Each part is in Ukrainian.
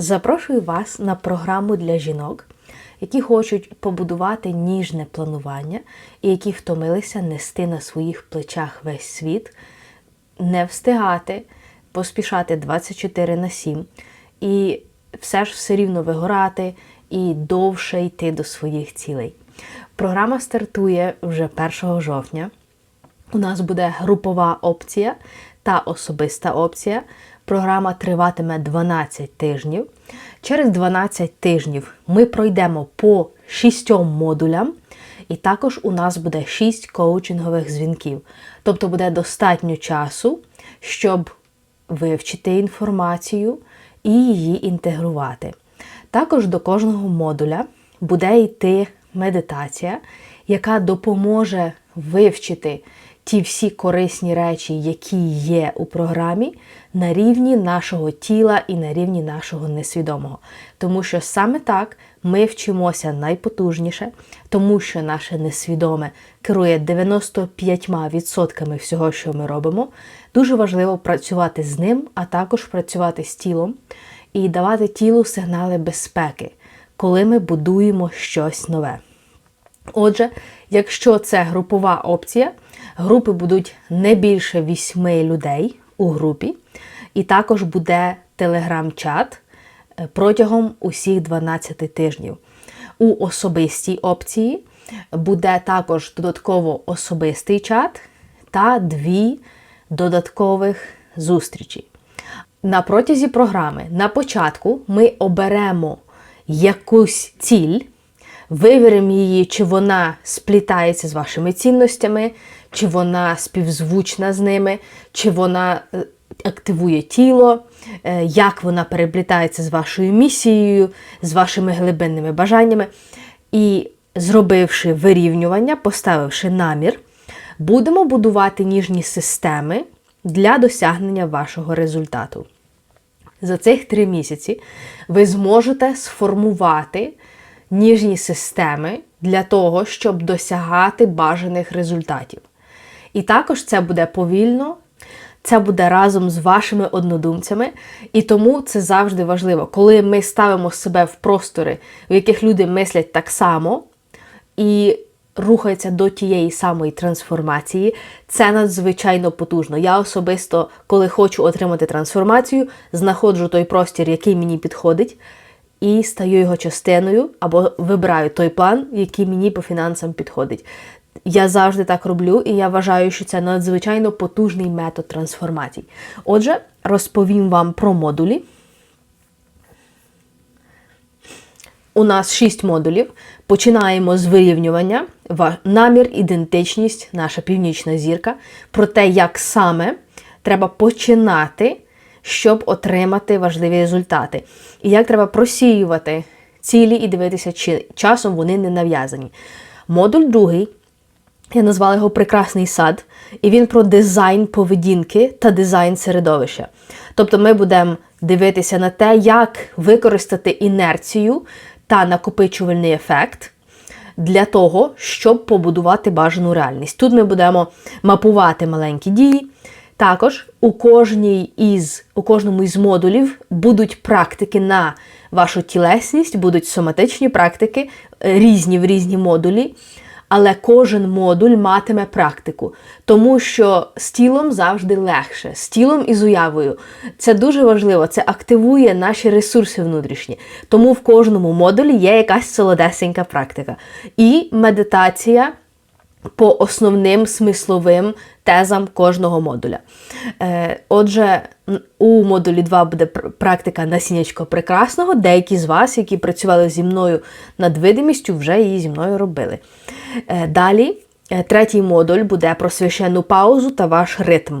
Запрошую вас на програму для жінок, які хочуть побудувати ніжне планування і які втомилися нести на своїх плечах весь світ, не встигати, поспішати 24 на 7 і все ж все рівно вигорати і довше йти до своїх цілей. Програма стартує вже 1 жовтня. У нас буде групова опція та особиста опція. Програма триватиме 12 тижнів. Через 12 тижнів ми пройдемо по 6 модулям, і також у нас буде 6 коучингових дзвінків. Тобто буде достатньо часу, щоб вивчити інформацію і її інтегрувати. Також до кожного модуля буде йти медитація, яка допоможе вивчити ті всі корисні речі, які є у програмі, на рівні нашого тіла і на рівні нашого несвідомого. Тому що саме так ми вчимося найпотужніше, тому що наше несвідоме керує 95% всього, що ми робимо. Дуже важливо працювати з ним, а також працювати з тілом і давати тілу сигнали безпеки, коли ми будуємо щось нове. Отже, якщо це групова опція, групи будуть не більше 8 людей у групі, і також буде телеграм-чат е, протягом усіх 12 тижнів. У особистій опції буде також додатково особистий чат та дві додаткових зустрічі. На протязі програми на початку ми оберемо якусь ціль, вивіримо її, чи вона сплітається з вашими цінностями, чи вона співзвучна з ними, чи вона е, активує тіло, е, як вона переплітається з вашою місією, з вашими глибинними бажаннями. І зробивши вирівнювання, поставивши намір, будемо будувати ніжні системи для досягнення вашого результату. За цих три місяці ви зможете сформувати ніжні системи для того, щоб досягати бажаних результатів. І також це буде повільно, це буде разом з вашими однодумцями, і тому це завжди важливо, коли ми ставимо себе в простори, в яких люди мислять так само, і рухаються до тієї самої трансформації, це надзвичайно потужно. Я особисто, коли хочу отримати трансформацію, знаходжу той простір, який мені підходить, і стаю його частиною, або вибираю той план, який мені по фінансам підходить. Я завжди так роблю, і я вважаю, що це надзвичайно потужний метод трансформацій. Отже, розповім вам про модулі. У нас 6 модулів. Починаємо з вирівнювання, намір, ідентичність, наша північна зірка, про те, як саме треба починати, щоб отримати важливі результати. І як треба просіювати цілі і дивитися, чи часом вони не нав'язані. Модуль другий. Я назвала його Прекрасний сад, і він про дизайн поведінки та дизайн середовища. Тобто ми будемо дивитися на те, як використати інерцію та накопичувальний ефект для того, щоб побудувати бажану реальність. Тут ми будемо мапувати маленькі дії. Також у кожній із, у кожному із модулів будуть практики на вашу тілесність, будуть соматичні практики, е, різні в різні модулі але кожен модуль матиме практику, тому що з тілом завжди легше, з тілом і з уявою. Це дуже важливо, це активує наші ресурси внутрішні. Тому в кожному модулі є якась солодесенька практика. І медитація. По основним смисловим тезам кожного модуля. Е, Отже, у модулі 2 буде практика насіннячко прекрасного. Деякі з вас, які працювали зі мною над видимістю, вже її зі мною робили. Е, далі, е, третій модуль буде про священну паузу та ваш ритм.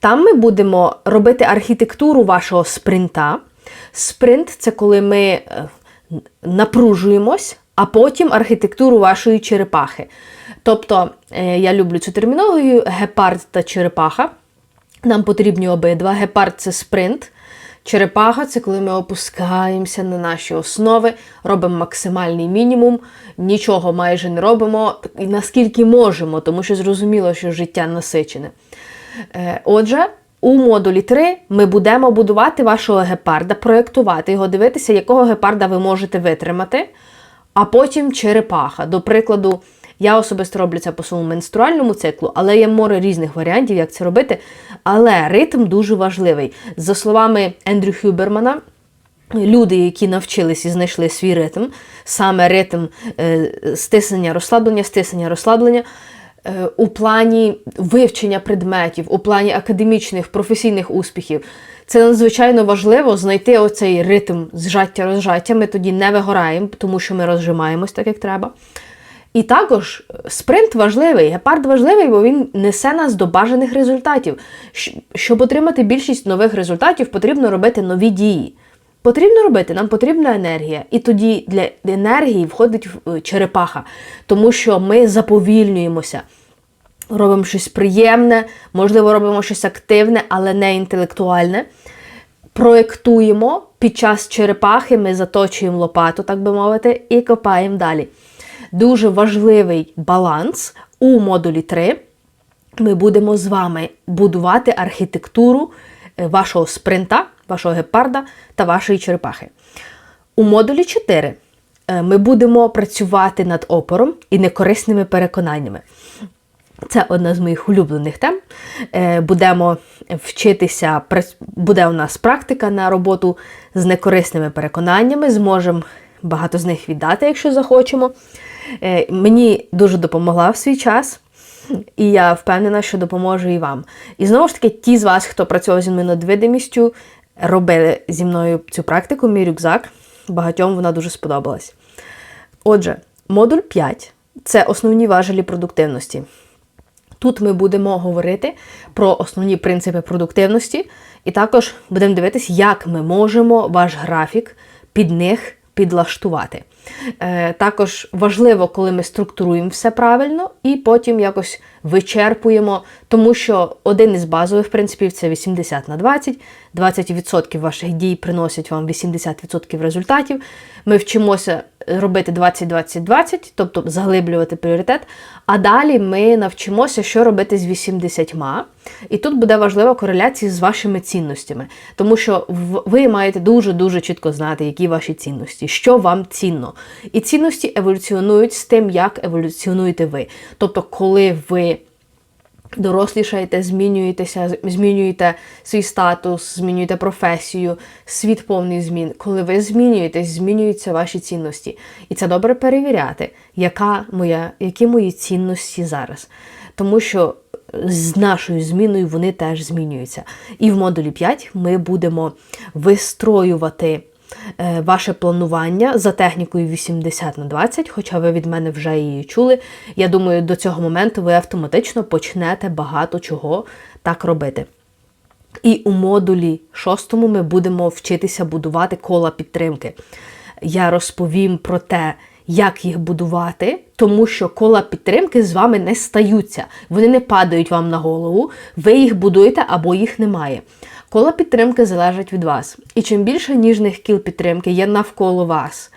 Там ми будемо робити архітектуру вашого спринта. Спринт це коли ми напружуємось, а потім архітектуру вашої черепахи. Тобто, я люблю цю термінологію гепард та черепаха. Нам потрібні обидва. Гепард це спринт. Черепаха це коли ми опускаємося на наші основи, робимо максимальний мінімум, нічого майже не робимо, наскільки можемо, тому що зрозуміло, що життя насичене. Е, отже, у модулі 3 ми будемо будувати вашого гепарда, проєктувати його, дивитися, якого гепарда ви можете витримати, а потім черепаха. До прикладу, я особисто роблю це по своєму менструальному циклу, але є море різних варіантів, як це робити. Але ритм дуже важливий. За словами Ендрю Хюбермана, люди, які навчились і знайшли свій ритм, саме ритм е, стиснення, розслаблення, стиснення, розслаблення. Е, У плані вивчення предметів, у плані академічних, професійних успіхів, це надзвичайно важливо знайти оцей ритм зжаття-розжаття. Ми тоді не вигораємо, тому що ми розжимаємось так, як треба. І також спринт важливий, гепард важливий, бо він несе нас до бажаних результатів. Щоб отримати більшість нових результатів, потрібно робити нові дії. Потрібно робити, нам потрібна енергія. І тоді для енергії входить в- черепаха, тому що ми заповільнюємося. Робимо щось приємне, можливо, робимо щось активне, але не інтелектуальне. Проєктуємо під час черепахи, ми заточуємо лопату, так би мовити, і копаємо далі. Дуже важливий баланс у модулі 3. Ми будемо з вами будувати архітектуру е, вашого спринта, вашого гепарда та вашої черепахи. У модулі 4 е, ми будемо працювати над опором і некорисними переконаннями. Це одна з моїх улюблених тем. Е, Будемо вчитися, буде у нас практика на роботу з некорисними переконаннями. Зможемо багато з них віддати, якщо захочемо. Е, Мені дуже допомогла в свій час, і я впевнена, що допоможе і вам. І знову ж таки, ті з вас, хто працював зі мною над видимістю, робили зі мною цю практику, мій рюкзак. Багатьом вона дуже сподобалась. Отже, модуль 5 це основні важелі продуктивності. Тут ми будемо говорити про основні принципи продуктивності, і також будемо дивитися, як ми можемо ваш графік під них підлаштувати. Е, також важливо, коли ми структуруємо все правильно і потім якось вичерпуємо, тому що один із базових принципів це 80 на 20. 20% ваших дій приносять вам 80% результатів. Ми вчимося робити 20-20-20, тобто заглиблювати пріоритет. А далі ми навчимося, що робити з 80. І тут буде важлива кореляція з вашими цінностями, тому що ви маєте дуже-дуже чітко знати, які ваші цінності, що вам цінно. І цінності еволюціонують з тим, як еволюціонуєте ви. Тобто, коли ви дорослішаєте, змінюєтеся, змінюєте свій статус, змінюєте професію, світ повний змін. Коли ви змінюєтесь, змінюються ваші цінності. І це добре перевіряти, яка моя, які мої цінності зараз. Тому що з нашою зміною вони теж змінюються. І в модулі 5 ми будемо вистроювати ваше планування за технікою 80 на 20, хоча ви від мене вже її чули. Я думаю, до цього моменту ви автоматично почнете багато чого так робити. І у модулі шостому ми будемо вчитися будувати кола підтримки. Я розповім про те, як їх будувати, тому що кола підтримки з вами не стаються. Вони не падають вам на голову, ви їх будуєте або їх немає. Кола підтримки залежать від вас. І чим більше ніжних кіл підтримки є навколо вас,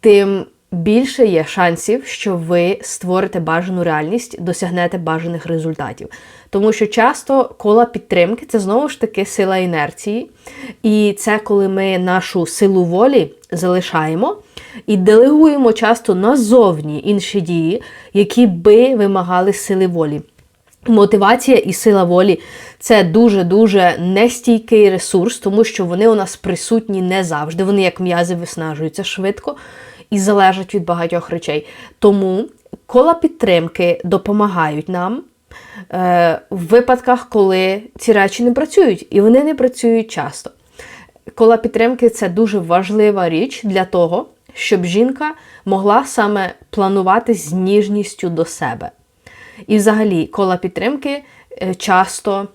тим більше є шансів, що ви створите бажану реальність, досягнете бажаних результатів. Тому що часто кола підтримки це знову ж таки сила інерції, і це коли ми нашу силу волі залишаємо і делегуємо часто назовні інші дії, які би вимагали сили волі. Мотивація і сила волі це дуже-дуже нестійкий ресурс, тому що вони у нас присутні не завжди. Вони, як м'язи, виснажуються швидко і залежать від багатьох речей. Тому кола підтримки допомагають нам е, в випадках, коли ці речі не працюють, і вони не працюють часто. Кола підтримки це дуже важлива річ для того, щоб жінка могла саме планувати з ніжністю до себе. І взагалі кола підтримки е, часто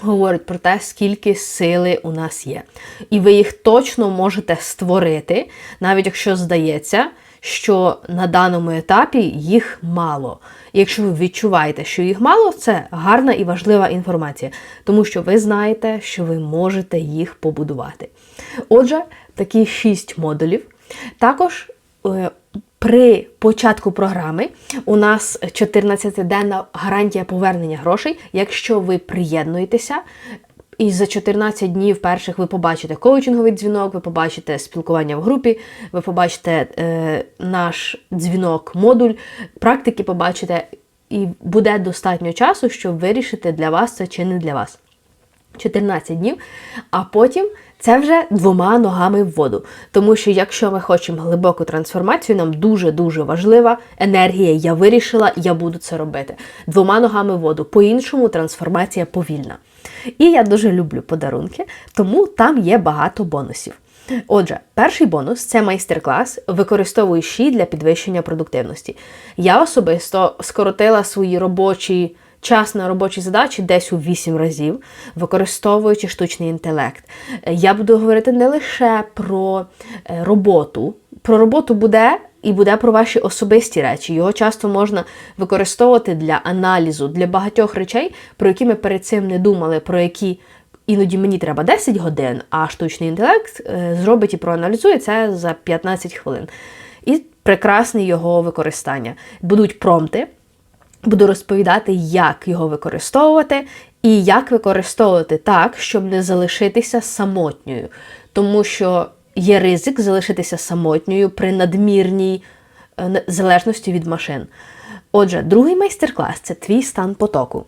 говорять про те, скільки сили у нас є. І ви їх точно можете створити, навіть якщо здається, що на даному етапі їх мало. І якщо ви відчуваєте, що їх мало, це гарна і важлива інформація, тому що ви знаєте, що ви можете їх побудувати. Отже, такі шість модулів. Також е, при початку програми у нас 14-денна гарантія повернення грошей. Якщо ви приєднуєтеся, І за 14 днів перших ви побачите коучинговий дзвінок, ви побачите спілкування в групі, ви побачите е, наш дзвінок, модуль, практики побачите, і буде достатньо часу, щоб вирішити для вас це чи не для вас. 14 днів, а потім це вже двома ногами в воду. Тому що якщо ми хочемо глибоку трансформацію, нам дуже-дуже важлива енергія. Я вирішила, я буду це робити. Двома ногами в воду. По-іншому трансформація повільна. І я дуже люблю подарунки, тому там є багато бонусів. Отже, перший бонус це майстер-клас використовую щі для підвищення продуктивності. Я особисто скоротила свої робочі час на робочі задачі десь у 8 разів, використовуючи штучний інтелект. Я буду говорити не лише про е, роботу. Про роботу буде і буде про ваші особисті речі. Його часто можна використовувати для аналізу, для багатьох речей, про які ми перед цим не думали, про які іноді мені треба 10 годин, а штучний інтелект е, зробить і проаналізує це за 15 хвилин. І прекрасне його використання. Будуть промти. Буду розповідати, як його використовувати, і як використовувати так, щоб не залишитися самотньою. Тому що є ризик залишитися самотньою при надмірній е, залежності від машин. Отже, другий майстер-клас це твій стан потоку.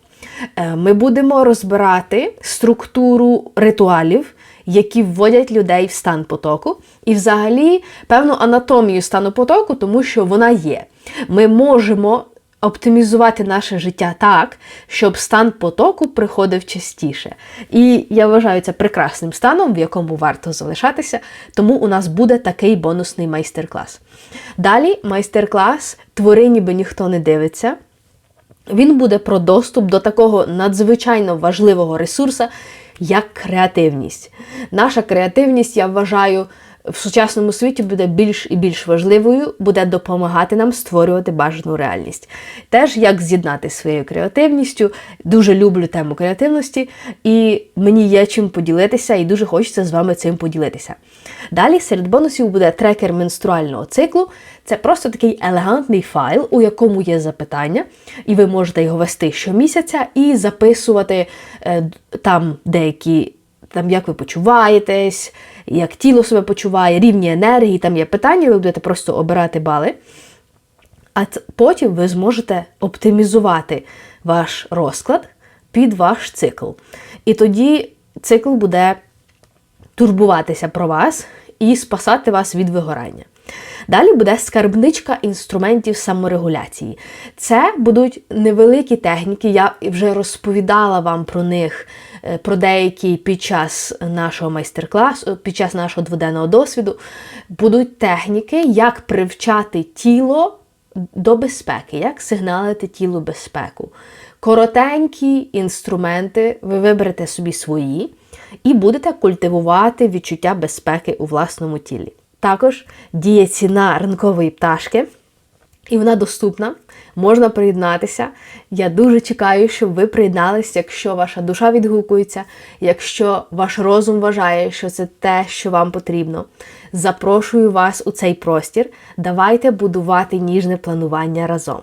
Е, ми будемо розбирати структуру ритуалів, які вводять людей в стан потоку, і взагалі певну анатомію стану потоку, тому що вона є. Ми можемо оптимізувати наше життя так, щоб стан потоку приходив частіше. І я вважаю це прекрасним станом, в якому варто залишатися, тому у нас буде такий бонусний майстер-клас. Далі майстер-клас Твори, ніби ніхто не дивиться. Він буде про доступ до такого надзвичайно важливого ресурсу, як креативність. Наша креативність, я вважаю, в сучасному світі буде більш і більш важливою, буде допомагати нам створювати бажану реальність. Теж як з'єднати своєю креативністю. Дуже люблю тему креативності, і мені є чим поділитися, і дуже хочеться з вами цим поділитися. Далі серед бонусів буде трекер менструального циклу. Це просто такий елегантний файл, у якому є запитання, і ви можете його вести щомісяця і записувати е, там деякі, там як ви почуваєтесь як тіло себе почуває, рівні енергії, там є питання, ви будете просто обирати бали. А потім ви зможете оптимізувати ваш розклад під ваш цикл. І тоді цикл буде турбуватися про вас і спасати вас від вигорання. Далі буде скарбничка інструментів саморегуляції. Це будуть невеликі техніки, я вже розповідала вам про них Е, про деякі під час нашого майстер-класу, під час нашого дводенного досвіду, будуть техніки, як привчати тіло до безпеки, як сигналити тілу безпеку. Коротенькі інструменти, ви виберете собі свої і будете культивувати відчуття безпеки у власному тілі. Також діє ціна ранкової пташки. І вона доступна, можна приєднатися. Я дуже чекаю, щоб ви приєдналися, якщо ваша душа відгукується, якщо ваш розум вважає, що це те, що вам потрібно. Запрошую вас у цей простір. Давайте будувати ніжне планування разом.